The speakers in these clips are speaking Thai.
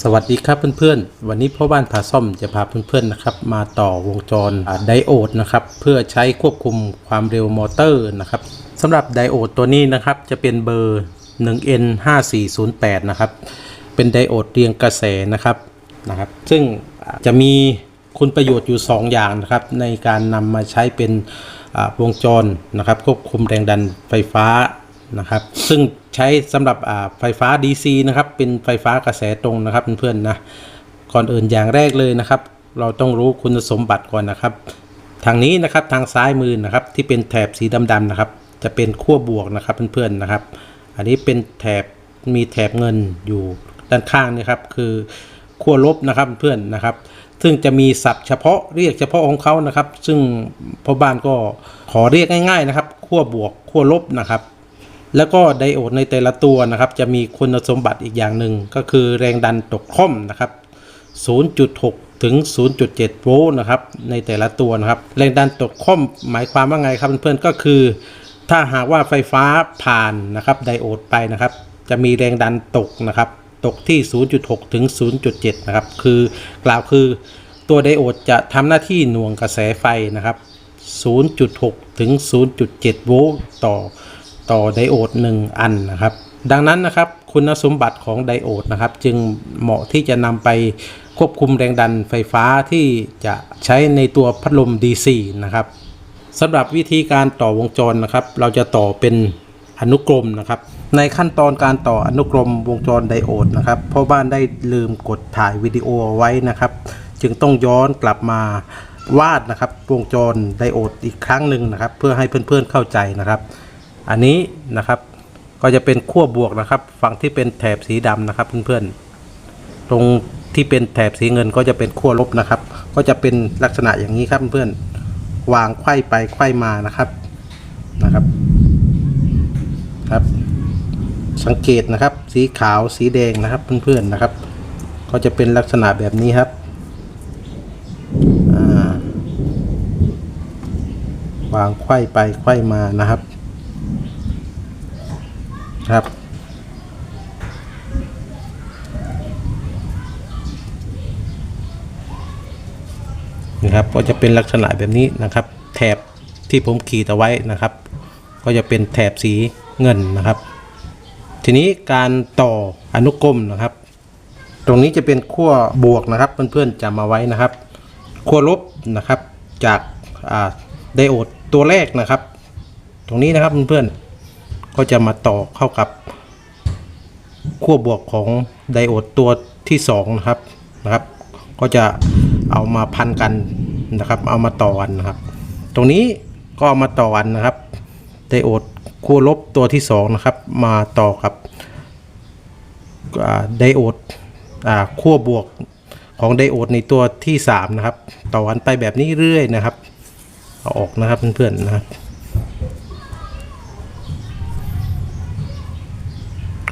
สวัสดีครับเพื่อนๆ วันนี้พ่อบ้านพาซ่อมจะพาเพื่อนๆนะครับมาต่อวงจรไดโอดนะครับเพื่อใช้ควบคุมความเร็วมอเตอร์นะครับสำหรับไดโอดตัวนี้นะครับจะเป็นเบอร์ 1N5408 นะครับเป็นไดโอดเรียงกระแสนะครับนะครับ ซึ่งจะมีคุณประโยชน์อยู่ 2 อย่างนะครับในการนำมาใช้เป็นวงจรนะครับควบคุมแรงดันไฟฟ้า นะครับ ซึ่งใช้สำหรับไฟฟ้า DC นะครับ เป็นไฟฟ้ากระแสตรงนะครับเพื่อนๆนะก่อนอื่นอย่างแรกเลยนะครับ เราต้องรู้คุณสมบัติก่อนนะครับ ทางนี้นะครับทางซ้ายมือนะครับที่เป็นแถบสีดำๆนะครับ จะเป็นขั้วบวกนะครับเพื่อนๆนะครับ อันนี้เป็นแถบมีแถบเงินอยู่ด้านข้างนี่ครับคือขั้วลบนะครับเพื่อนๆนะครับ ซึ่งจะมีศัพท์เฉพาะเรียกเฉพาะของเขานะครับ ซึ่งพ่อบ้านก็ขอเรียกง่าย ๆนะครับขั้วบวกขั้วลบนะครับ แล้วก็ไดโอดในแต่ละตัวนะครับ จะมีคุณสมบัติอีกอย่างหนึ่งก็คือแรงดันตกค่อมนะครับ 0.6 ถึง 0.7 โวลต์นะครับ ในแต่ละตัวนะครับ แรงดันตกค่อมหมายความว่าไงครับเพื่อนๆก็คือ ถ้าหากว่าไฟฟ้าผ่านนะครับไดโอดไปนะครับ จะมีแรงดันตกนะครับ ตกที่ 0.6 ถึง 0.7 นะครับ คือกล่าวคือตัวไดโอดจะทำหน้าที่หน่วงกระแสไฟนะครับ 0.6 ถึง 0.7 โวลต์ต่อ ต่อไดโอด 1 อันนะครับ ดังนั้นนะครับคุณสมบัติของไดโอดนะครับจึงเหมาะที่จะนำไปควบคุมแรงดันไฟฟ้าที่จะใช้ในตัวพัดลม DC นะครับสำหรับวิธีการต่อวงจรนะครับ เราจะต่อเป็นอนุกรมนะครับ ในขั้นตอนการต่ออนุกรมวงจรไดโอดนะครับพ่อบ้านได้ลืมกดถ่ายวิดีโอเอาไว้นะครับ จึงต้องย้อนกลับมาวาดนะครับวงจรไดโอดอีกครั้งหนึ่งนะครับ เพื่อให้เพื่อนๆเข้าใจนะครับ อันนี้นะครับก็จะเป็นขั้วบวกนะครับ ฝั่งที่เป็นแถบสีดำนะครับเพื่อนๆ ตรงที่เป็นแถบสีเงินก็จะเป็นขั้วลบนะครับ ก็จะเป็นลักษณะอย่างนี้ครับเพื่อนๆวางไขว้ไปไขว้มานะครับนะครับครับ สังเกตนะครับ สีขาวสีแดงนะครับเพื่อนๆนะครับ ก็จะเป็นลักษณะแบบนี้ครับวางไขว้ไปไขว้มานะครับ ครับ นะครับ ก็จะเป็นลักษณะแบบนี้นะครับ แถบที่ผมขีดเอาไว้นะครับ ก็จะเป็นแถบสีเงินนะครับ ทีนี้การต่ออนุกรมนะครับ ตรงนี้จะเป็นขั้วบวกนะครับ เพื่อนๆจำมาไว้นะครับขั้วลบนะครับจากไดโอดตัวแรกนะครับ ตรงนี้นะครับเพื่อนๆ ก็จะมาต่อเข้ากับขั้วบวกของไดโอดตัวที่2นะครับนะครับ ก็จะเอามาพันกันนะครับ เอามาต่อกันนะครับ ตรงนี้ก็เอามาต่อกันนะครับไดโอดขั้วลบตัวที่2นะครับ มาต่อกับไดโอดขั้วบวกของไดโอดในตัวที่3นะครับ ต่อกันไปแบบนี้เรื่อยนะครับเอาออกนะครับเพื่อนๆนะครับ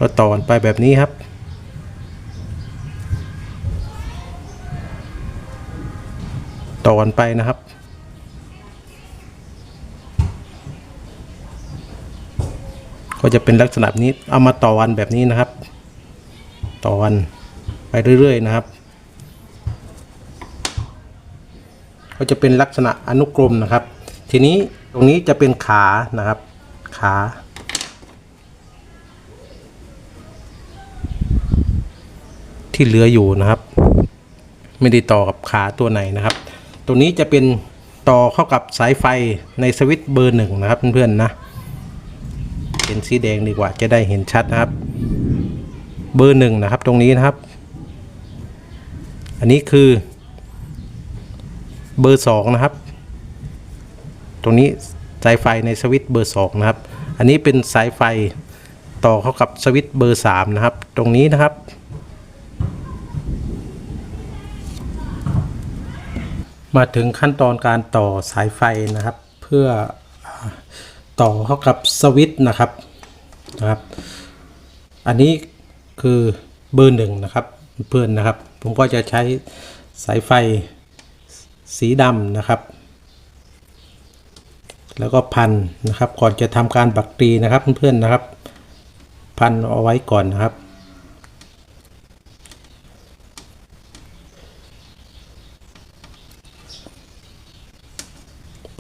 ก็ต่อันไปแบบนี้ครับต่อันไปนะครับ ก็จะเป็นลักษณะนี้เอามาต่อวันแบบนี้นะครับ ต่อวันไปเรื่อยๆนะครับ ก็จะเป็นลักษณะอนุกรมนะครับ ทีนี้ตรงนี้จะเป็นขานะครับ ขา ที่เหลืออยู่นะครับ ไม่ได้ต่อกับขาตัวไหนนะครับ ตัวนี้จะเป็นต่อเข้ากับสายไฟในสวิตช์เบอร์หนึ่งนะครับเพื่อนๆนะเป็นสีแดงดีกว่าจะได้เห็นชัดนะครับ เบอร์หนึ่งนะครับตรงนี้นะครับ อันนี้คือ เบอร์สองนะครับ ตรงนี้สายไฟในสวิตช์เบอร์สองนะครับ อันนี้เป็นสายไฟต่อเข้ากับสวิตช์เบอร์สามนะครับ ตรงนี้นะครับ มาถึงขั้นตอนการต่อสายไฟนะครับ เพื่อต่อเข้ากับสวิตช์นะครับนะครับ อันนี้คือเบอร์หนึ่งนะครับเพื่อนนะครับ ผมก็จะใช้สายไฟสีดำนะครับ แล้วก็พันนะครับก่อนจะทำการบักตีนะครับเพื่อนๆนะครับ พันเอาไว้ก่อนนะครับ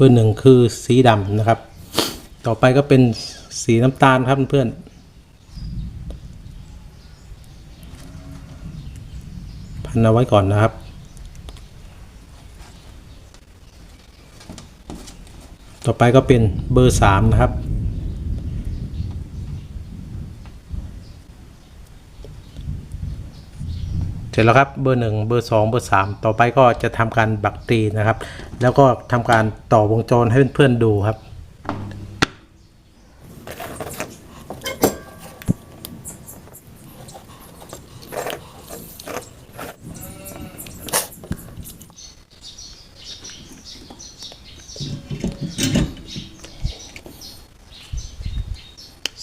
บอร์หนึ่งคือสีดำนะครับ ต่อไปก็เป็นสีน้ำตาลครับเพื่อนพันเอาไว้ก่อนนะครับ ต่อไปก็เป็นเบอร์สามนะครับ เสร็จแล้วครับเบอร์หนึ่งเบอร์สองเบอร์สามต่อไปก็จะทำการบักตีนะครับ แล้วก็ทำการต่อวงจรให้เพื่อนๆดูครับ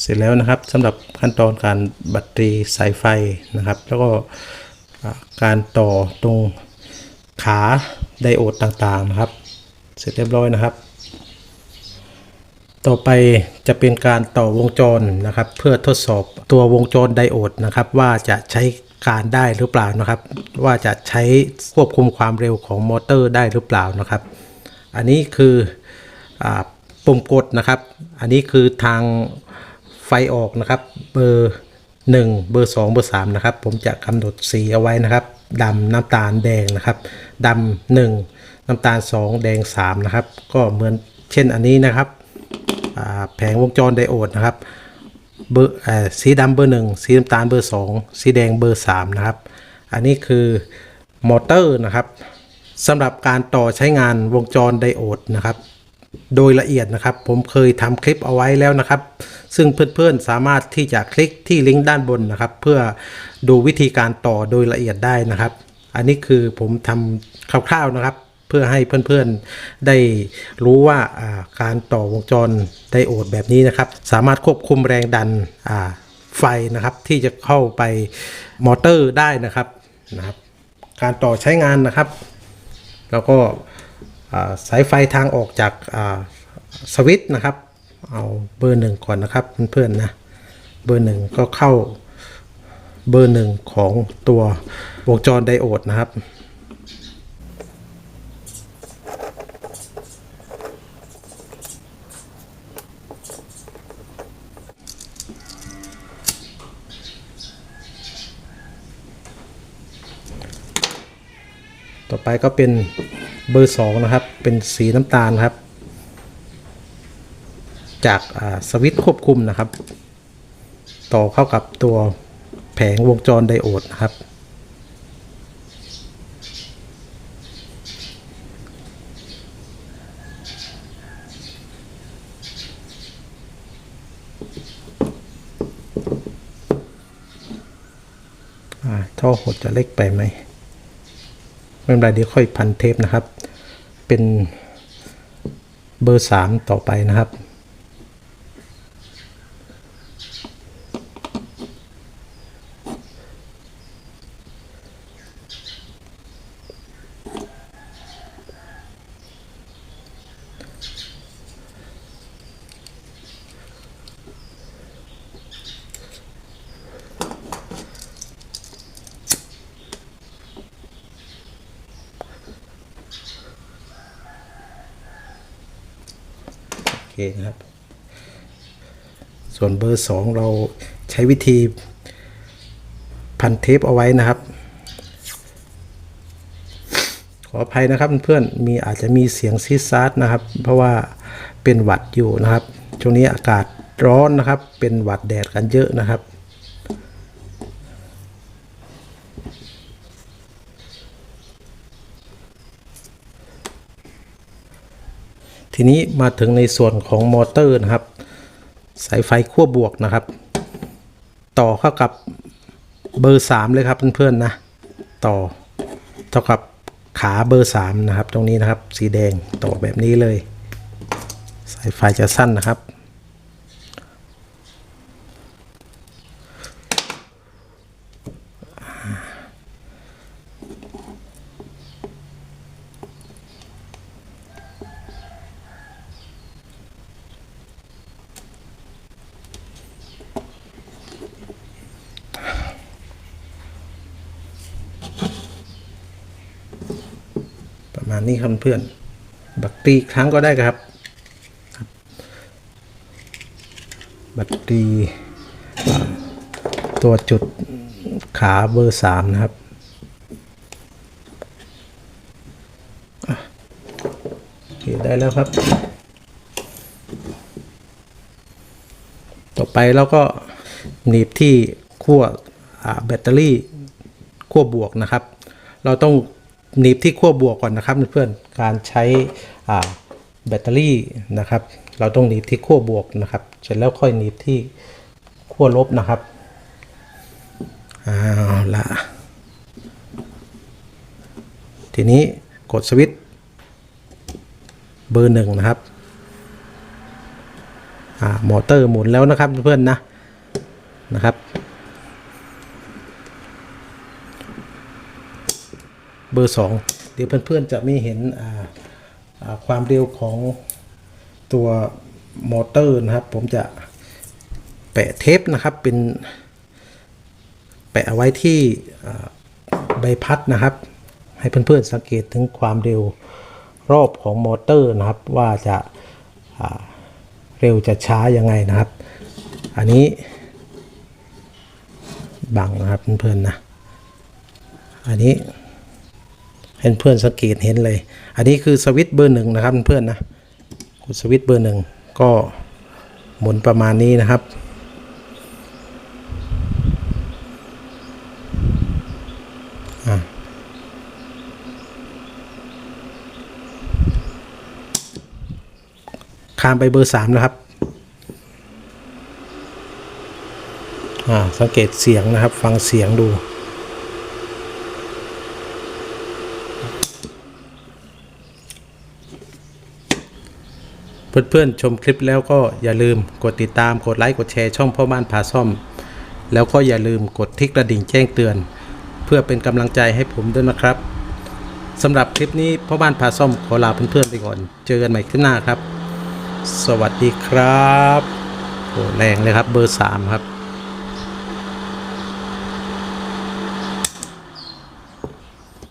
เสร็จแล้วนะครับสำหรับขั้นตอนการบัตรีสายไฟนะครับ แล้วก็ การต่อตรงขาไดโอดต่างๆนะครับ เสร็จเรียบร้อยนะครับ ต่อไปจะเป็นการต่อวงจรนะครับ เพื่อทดสอบตัววงจรไดโอดนะครับ ว่าจะใช้การได้หรือเปล่านะครับ ว่าจะใช้ควบคุมความเร็วของมอเตอร์ได้หรือเปล่านะครับ อันนี้คืออปุ่มกดนะครับ อันนี้คือทางไฟออกนะครับเบอร์ 1 เบอร์ 2 เบอร์ 3 นะครับ ผมจะกำหนดสีเอาไว้นะครับดำน้ำตาลแดงนะครับดำหนึ่งน้ำตาล 2 แดง 3 นะครับ ก็เหมือนเช่นอันนี้นะครับแผงวงจรไดโอดนะครับเบอร์สีดำเบอร์หนึ่งสีน้ำตาลเบอร์สองสีแดงเบอร์สามนะครับ อันนี้คือมอเตอร์นะครับสำหรับการต่อใช้งานวงจรไดโอดนะครับ โดยละเอียดนะครับ ผมเคยทำคลิปเอาไว้แล้วนะครับ ซึ่งเพื่อนๆสามารถที่จะคลิกที่ลิงก์ด้านบนนะครับ เพื่อดูวิธีการต่อโดยละเอียดได้นะครับ อันนี้คือผมทำคร่าวๆนะครับ เพื่อให้เพื่อนๆได้รู้ว่าการต่อวงจรไดโอดแบบนี้นะครับ สามารถควบคุมแรงดันไฟนะครับ ที่จะเข้าไปมอเตอร์ได้นะครับนะครับ การต่อใช้งานนะครับ แล้วก็ สายไฟทางออกจากสวิตช์นะครับ เอาเบอร์หนึ่งก่อนนะครับเพื่อนๆนะเบอร์หนึ่งก็เข้าเบอร์หนึ่งของตัววงจรไดโอดนะครับต่อไปก็เป็น เบอร์สองนะครับ เป็นสีน้ำตาลครับ จากสวิตช์ควบคุมนะครับ ต่อเข้ากับตัวแผงวงจรไดโอดนะครับ ท่อหดจะเล็กไปไหม ไม่เป็นไรเดี๋ยวค่อยพันเทปนะครับ เป็นเบอร์สามต่อไปนะครับ นะครับ ส่วนเบอร์สองเราใช้วิธีพันเทปเอาไว้นะครับ ขออภัยนะครับเพื่อนมีอาจจะมีเสียงซีซาร์นะครับ เพราะว่าเป็นหวัดอยู่นะครับ ช่วงนี้อากาศร้อนนะครับ เป็นหวัดแดดกันเยอะนะครับ ทีนี้มาถึงในส่วนของมอเตอร์นะครับ สายไฟขั้วบวกนะครับ ต่อเข้ากับเบอร์ 3 เลยครับเพื่อนๆนะ ต่อเท่ากับขาเบอร์ 3 นะครับ ตรงนี้นะครับ สีแดงต่อแบบนี้เลย สายไฟจะสั้นนะครับ มาณนี้ครับเพื่อน บัตรตีครั้งก็ได้ครับ บัตรตีตัวจุดขาเบอร์สามนะครับอะโอเคได้แล้วครับ ต่อไปเราก็หนีบที่ขั้วแบตเตอรี่ขั้วบวกนะครับ เราต้อง หนีบที่ขั้วบวกก่อนนะครับเพื่อนๆการใช้แบตเตอรี่นะครับ เราต้องหนีบที่ขั้วบวกนะครับ เสร็จแล้วค่อยหนีบที่ขั้วลบนะครับเอาละทีนี้กดสวิตช์เบอร์หนึ่งนะครับอ่ามอเตอร์หมุนแล้วนะครับเพื่อนๆนะนะครับ เบอร์สองเดี๋ยวเพื่อนๆจะไม่เห็นความเร็วของตัวมอเตอร์นะครับ ผมจะแปะเทปนะครับเป็นแปะเอาไว้ที่ใบพัดนะครับ ให้เพื่อนๆสังเกตถึงความเร็วรอบของมอเตอร์นะครับ ว่าจะาเร็วจะช้ายังไงนะครับ อันนี้บังนะครับเพื่อนๆนะอันนี้ ให้เพื่อนสังเกตเห็นเลย อันนี้คือสวิตช์เบอร์หนึ่งนะครับเพื่อนนะกดสวิตช์เบอร์หนึ่งก็หมุนประมาณนี้นะครับอะข้ามไปเบอร์สามนะครับอ่าสังเกตเสียงนะครับ ฟังเสียงดู เพื่อนๆชมคลิปแล้วก็อย่าลืมกดติดตามกดไลค์กดแชร์ช่องพ่อบ้านพาซ่อม แล้วก็อย่าลืมกดที่กระดิ่งแจ้งเตือน เพื่อเป็นกำลังใจให้ผมด้วยนะครับสำหรับคลิปนี้พ่อบ้านพาซ่อมขอลาเพื่อนๆไปก่อน เจอกันใหม่คลิปหน้าครับ สวัสดีครับโอ้แรงเลยครับเบอร์3ครับ